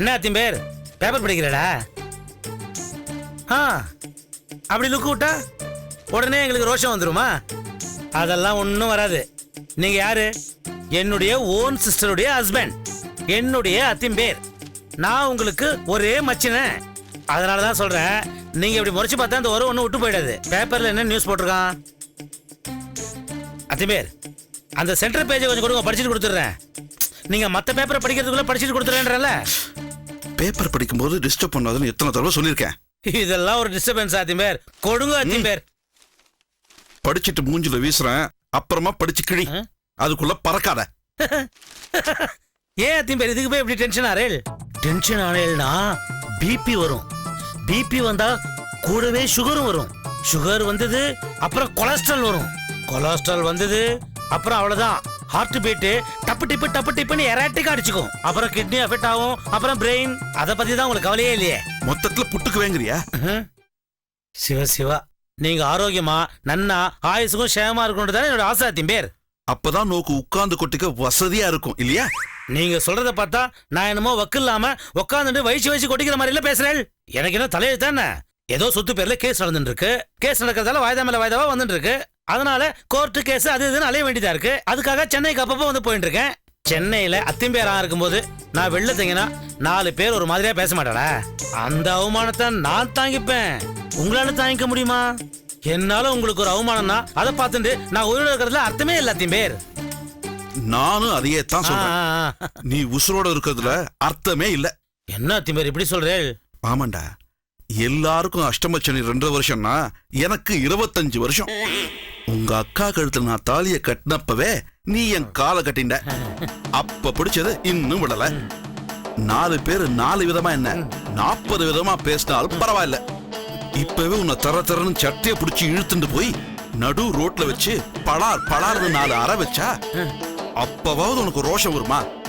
என்ன அத்தியம் பேர்? பேப்பர் படிக்கிறடா ஆ அப்படி லுக்கு விட்டா உடனே எங்களுக்கு ரோஷம் வந்துருமா? அதெல்லாம் ஒன்றும் வராது. நீங்கள் யாரு? என்னுடைய ஓன் சிஸ்டருடைய ஹஸ்பண்ட் என்னுடைய அத்தியம் பேர். நான் உங்களுக்கு ஒரே மச்சினேன். அதனால தான் சொல்கிறேன் நீங்கள் இப்படி முறைச்சு பார்த்தா அந்த உறவு ஒன்றும் விட்டு போயிடாது. பேப்பரில் என்ன நியூஸ் போட்டிருக்கான்? அத்தியம்பேர் அந்த சென்டர் பேஜை கொஞ்சம் கொடுங்க படிச்சுட்டு கொடுத்துட்றேன். நீங்கள் மற்ற பேப்பரை படிக்கிறதுக்குள்ளே படிச்சுட்டு கொடுத்துறேன்றல பேப்பர் படிக்கும்போது டிஸ்டர்ப் பண்ணாதுன்னு எத்தனை தடவை சொல்லியிருக்கேன். இதெல்லாம் ஒரு டிஸ்டர்பன்ஸ் அத்தியம்பேர் கொடுங்க அத்தியம்பேர் படிச்சிட்டு மூஞ்சில வீசுறேன் அப்புறமா படிச்சு கிழி? அதுக்குள்ள பறக்காத. ஏன் அத்தியம்பேர் இதுக்கு போய் எப்படி டென்ஷன் ஆறேல் டென்ஷன் ஆனேல்னா பிபி வரும். பிபி வந்தா கூடவே சுகரும் வரும். சுகர் வந்தது அப்புறம் கொலஸ்ட்ரால் வரும். கொலஸ்ட்ரால் வந்தது அப்புறம் அவ்வளவுதான். ஹார்ட் பீட்டு டப்பு டிப்பு டப்பு டிப்புன்னு எராட்டிக்கா அடிச்சுக்கும். அப்புறம் கிட்னி அஃபெக்ட் ஆகும். அப்புறம் பிரெயின் அதை பத்தி தான் உங்களுக்கு கவலையே இல்லையே. மொத்தத்துல புட்டுக்கு வேங்குறியா. சிவ சிவா. நீங்க ஆரோக்கியமா நன்னா ஆயுசுக்கும் சேமா இருக்கணும் தானே என்னோட ஆசை அத்தியம் பேர். அப்பதான் நோக்கு உட்கார்ந்து கொட்டிக்க வசதியா இருக்கும் இல்லையா? நீங்க சொல்றத பார்த்தா நான் என்னமோ வக்கு இல்லாம உட்காந்துட்டு வயசு வயசு கொட்டிக்கிற மாதிரி எல்லாம் பேசுறேன் எனக்கு என்ன தலையெழுத்து தானே ஏதோ சொத்து பேர்ல கேஸ் நடந்துட்டு இருக்கு கேஸ் நடக்கிறதால வாய்தா மேல வாய்தாவா வந்துட்டு இருக்கு அதனால கோர்ட்டு கேஸ் அது இதுன்னு அலைய வேண்டியதா இருக்கு. அதுக்காக சென்னைக்கு அப்பப்போ வந்து போயிட்டு இருக்கேன் சென்னையில அத்திம்பேரா இருக்கும்போது நான் வெளில தங்கினா நாலு பேர் ஒரு மாதிரியா பேச மாட்டாடா அந்த அவமானத்தை நான் தாங்கிப்பேன். உங்களால தாங்கிக்க முடியுமா? என்னால உங்களுக்கு ஒரு அவமானம்னா அதை பார்த்துட்டு நான் உயிரோட இருக்கிறதுல அர்த்தமே இல்லை அத்திம்பேர். நானும் அதையே தான் சொல்றேன். நீ உசுரோட இருக்கிறதுல அர்த்தமே இல்ல. என்ன அத்திம்பேர் இப்படி சொல்றேன் ஆமாண்டா. எல்லாருக்கும் அஷ்டமச்சனி ரெண்டு வருஷம்னா எனக்கு இருபத்தஞ்சு வருஷம். உங்க அக்கா கழுத்துல நான் தாலிய கட்டினப்பவே நீ என் காலை கட்டிண்ட அப்ப பிடிச்சது இன்னும் விடல. நாலு பேர் நாலு விதமா என்ன? நாற்பது விதமா பேசினாலும் பரவாயில்ல. இப்பவே உன்னை தர தரன்னு சட்டைய பிடிச்சி இழுத்துட்டு போய் நடு ரோட்ல வச்சு பலார் பலார்னு நாலு அற வச்சா அப்பவாவது உனக்கு ரோஷம் வருமா?